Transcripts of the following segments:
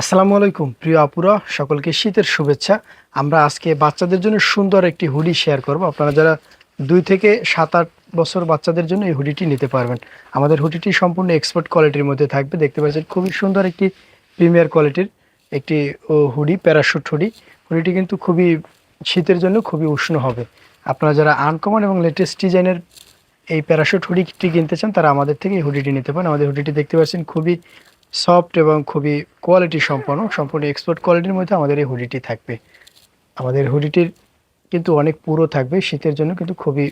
আসসালামু আলাইকুম, প্রিয় আপুরা, সকলকে শীতের শুভেচ্ছা। আমরা আজকে বাচ্চাদের জন্য সুন্দর একটি হুডি শেয়ার করব। আপনারা যারা দুই থেকে সাত, আট বছর বাচ্চাদের জন্য এই হুডিটি নিতে পারবেন। আমাদের হুডিটি সম্পূর্ণ এক্সপোর্ট কোয়ালিটির মধ্যে থাকবে। দেখতে পাচ্ছেন, খুবই সুন্দর একটি প্রিমিয়ার কোয়ালিটির একটি হুডি প্যারাশুট হুডি। হুডিটি কিন্তু খুবই শীতের জন্য খুবই উষ্ণ হবে। আপনারা যারা আনকমন এবং লেটেস্ট ডিজাইনের এই প্যারাশুট হুডিটি কিনতে চান, তারা আমাদের থেকে এই হুডিটি নিতে পারেন। আমাদের হুডিটি দেখতে পাচ্ছেন, খুবই সফট এবং খুবই কোয়ালিটি সম্পন্ন, সম্পূর্ণ এক্সপোর্ট কোয়ালিটির মধ্যে আমাদের এই হুডিটি থাকবে। আমাদের হুডিটির কিন্তু অনেক পুরো থাকবে, শীতের জন্য কিন্তু খুবই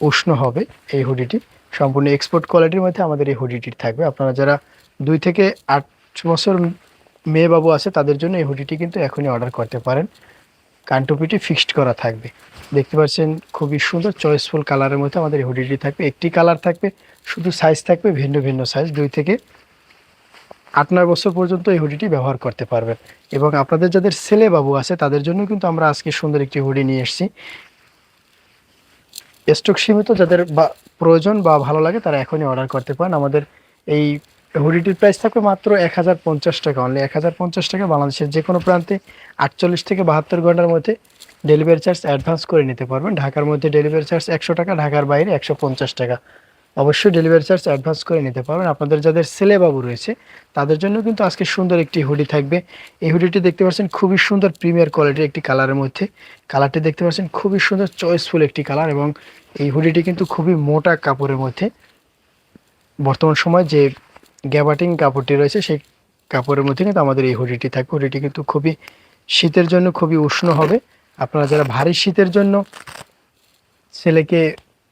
উষ্ণ হবে এই হুডিটি সম্পূর্ণ এক্সপোর্ট কোয়ালিটির মধ্যে আমাদের এই হুডিটি থাকবে। আপনারা যারা দুই থেকে আট বছর মেয়ে বাবু আছে, তাদের জন্য এই হুডিটি কিন্তু এখনই অর্ডার করতে পারেন। কানটুপিটি ফিক্সড করা থাকবে। দেখতে পাচ্ছেন খুবই সুন্দর চয়েসফুল কালারের মধ্যে আমাদের এই হুডিটি থাকবে। একটি কালার থাকবে, শুধু সাইজ থাকবে, ভিন্ন ভিন্ন সাইজ দুই থেকে আট, নয় বছর পর্যন্ত এই হুডিটি ব্যবহার করতে পারবেন এবং আপনাদের যাদের ছেলে বাবু আছে, তাদের জন্য কিন্তু আমরা আজকে সুন্দর একটি হুডি নিয়ে এসেছি। স্টক সীমিত, যাদের বা প্রয়োজন বা ভালো লাগে, তারা এখনই অর্ডার করতে পারেন। আমাদের এই হুডিটির প্রাইস থাকবে মাত্র এক হাজার পঞ্চাশ টাকা। অনলি এক হাজার পঞ্চাশ টাকা বাংলাদেশের যে কোনো প্রান্তে আটচল্লিশ থেকে বাহাত্তর ঘণ্টার মধ্যে ডেলিভারি চার্জ অ্যাডভান্স করে নিতে পারবেন। ঢাকার মধ্যে ডেলিভারি চার্জ একশো টাকা, ঢাকার বাইরে একশো পঞ্চাশ টাকা। অবশ্যই ডেলিভারি চার্জ অ্যাডভান্স করে নিতে পারবেন। আপনাদের যাদের ছেলে বাবু রয়েছে, তাদের জন্য কিন্তু আজকে সুন্দর একটি হুডি থাকবে। এই হুডিটি দেখতে পাচ্ছেন খুবই সুন্দর প্রিমিয়ার কোয়ালিটির একটি কালারের মধ্যে। কালারটি দেখতে পাচ্ছেন খুবই সুন্দর চয়েসফুল একটি কালার এবং এই হুডিটি কিন্তু খুবই মোটা কাপড়ের মধ্যে। বর্তমান সময় যে গ্যাবাটিং কাপড়টি রয়েছে, সেই কাপড়ের মধ্যে কিন্তু আমাদের এই হুডিটি থাকবে। হুডিটি কিন্তু খুবই শীতের জন্য খুবই উষ্ণ হবে। আপনারা যারা ভারী শীতের জন্য ছেলেকে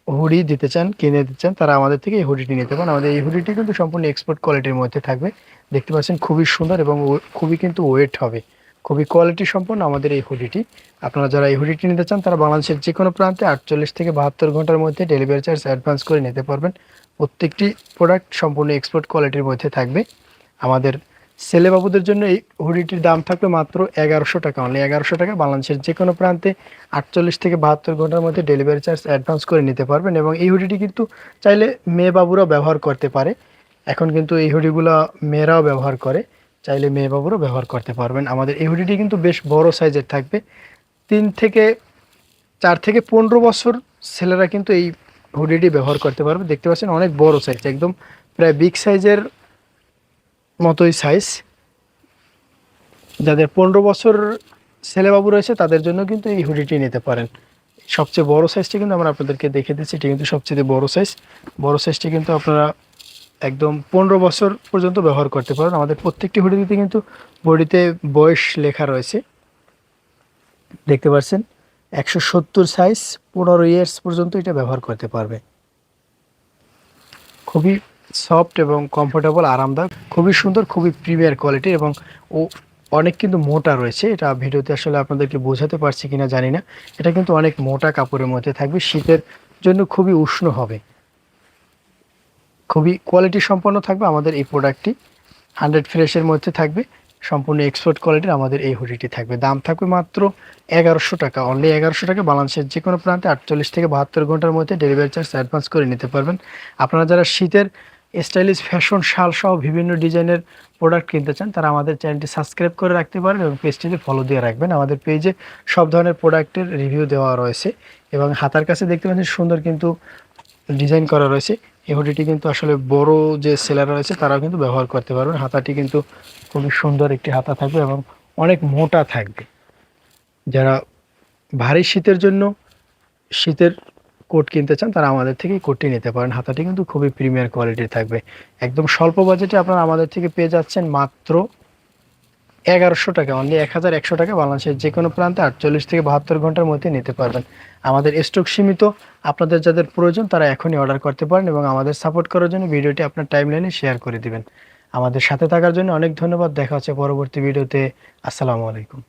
হুডি দিতে চান, কিনে দিতে চান, তারা আমাদের থেকে এই হুডিটি নিতে পারেন। আমাদের এই হুডিটি কিন্তু সম্পূর্ণ এক্সপোর্ট কোয়ালিটির মধ্যে থাকবে। দেখতে পাচ্ছেন খুবই সুন্দর এবং খুবই কিন্তু ওয়েট হবে। খুবই কোয়ালিটি সম্পন্ন আমাদের এই হুডিটি। আপনারা যারা এই হুডিটি নিতে চান, তারা বাংলাদেশের যে কোনো প্রান্তে আটচল্লিশ থেকে বাহাত্তর ঘণ্টার মধ্যে ডেলিভারি চার্জ অ্যাডভান্স করে নিতে পারবেন। প্রত্যেকটি প্রোডাক্ট সম্পূর্ণ এক্সপোর্ট কোয়ালিটির মধ্যে থাকবে। আমাদের ছেলে বাবুদের জন্য এই হুডিটির দাম থাকবে মাত্র এগারোশো টাকা। অনলি এগারোশো টাকা। বাংলাদেশের যে কোনো প্রান্তে আটচল্লিশ থেকে বাহাত্তর ঘণ্টার মধ্যে ডেলিভারি চার্জ অ্যাডভান্স করে নিতে পারবেন এবং এই হুডিটি কিন্তু চাইলে মেয়ে বাবুরাও ব্যবহার করতে পারে। এখন কিন্তু এই হুডিগুলো মেয়েরাও ব্যবহার করে। চাইলে মেয়ে বাবুরাও ব্যবহার করতে পারবেন। আমাদের এই হুডিটি কিন্তু বেশ বড় সাইজের থাকবে। তিন থেকে চার থেকে পনেরো বছর ছেলেরা কিন্তু এই হুডিটি ব্যবহার করতে পারবে। দেখতে পাচ্ছেন অনেক বড় সাইজ একদম প্রায় বিগ সাইজের মতোই সাইজ যাদের পনেরো বছর ছেলেবাবু রয়েছে, তাদের জন্য কিন্তু এই হুডিটি নিতে পারেন। সবচেয়ে বড় সাইজটি কিন্তু আমরা আপনাদেরকে দেখে দিচ্ছি, এটি কিন্তু সবচেয়ে বড় সাইজ বড় সাইজটি কিন্তু আপনারা একদম পনেরো বছর পর্যন্ত ব্যবহার করতে পারেন। আমাদের প্রত্যেকটি হুডিতে কিন্তু বডিতে বয়স লেখা রয়েছে। দেখতে পাচ্ছেন, একশো সত্তর সাইজ পনেরো ইয়ার্স পর্যন্ত এটা ব্যবহার করতে পারবে। খুবই সফট এবং কমফোর্টেবল, আরামদায়ক, খুবই সুন্দর, খুবই প্রিমিয়ার কোয়ালিটি এবং ও অনেক কিন্তু মোটা রয়েছে। এটা ভিডিওতে আসলে আপনাদেরকে বোঝাতে পারছি কিনা জানি না। এটা কিন্তু অনেক মোটা কাপড়ের মধ্যে থাকবে, শীতের জন্য খুবই উষ্ণ হবে। খুবই কোয়ালিটি সম্পন্ন থাকবে আমাদের এই প্রোডাক্টটি। হান্ড্রেড ফ্রেশের মধ্যে থাকবে, সম্পূর্ণ এক্সপোর্ট কোয়ালিটির আমাদের এই হুডিটি থাকবে। দাম থাকবে মাত্র এগারোশো টাকা। অনলি এগারোশো টাকা, বাংলাদেশের যে কোনো প্রান্তে আটচল্লিশ থেকে বাহাত্তর ঘণ্টার মধ্যে ডেলিভারি চার্জ অ্যাডভান্স করে নিতে পারবেন। আপনারা যারা শীতের স্টাইলিশ ফ্যাশন শাল সহ বিভিন্ন ডিজাইনের প্রোডাক্ট কিনতে চান, তারা আমাদের চ্যানেলটি সাবস্ক্রাইব করে রাখতে পারেন এবং পেজটিতে ফলো দিয়ে রাখবেন। আমাদের পেজে সব ধরনের প্রোডাক্টের রিভিউ দেওয়া রয়েছে এবং হাতার কাছে দেখতে পাচ্ছেন সুন্দর কিন্তু ডিজাইন করা রয়েছে। এই হুডিটি কিন্তু আসলে বড় যে সেলার রয়েছে, তারাও কিন্তু ব্যবহার করতে পারবেন। হাতাটি কিন্তু খুবই সুন্দর একটি হাতা থাকবে এবং অনেক মোটা থাকবে। যারা ভারী শীতের জন্য শীতের কোট কিনতে চান, তারা আমাদের থেকে কোটটি নিতে পারেন। হাতাটি কিন্তু খুবই প্রিমিয়ার কোয়ালিটির থাকবে। একদম স্বল্প বাজেটে আপনারা আমাদের থেকে পেয়ে যাচ্ছেন মাত্র এগারোশো টাকা। অনলি এক হাজার একশো টাকা বাংলাদেশের যে কোনো প্রান্তে আটচল্লিশ থেকে বাহাত্তর ঘণ্টার মধ্যে নিতে পারবেন। আমাদের স্টক সীমিত। আপনাদের যাদের প্রয়োজন, তারা এখনই অর্ডার করতে পারেন এবং আমাদের সাপোর্ট করার জন্য ভিডিওটি আপনার টাইমলাইনে শেয়ার করে দিবেন। আমাদের সাথে থাকার জন্য অনেক ধন্যবাদ। দেখা হচ্ছে পরবর্তী ভিডিওতে। আসসালামু আলাইকুম।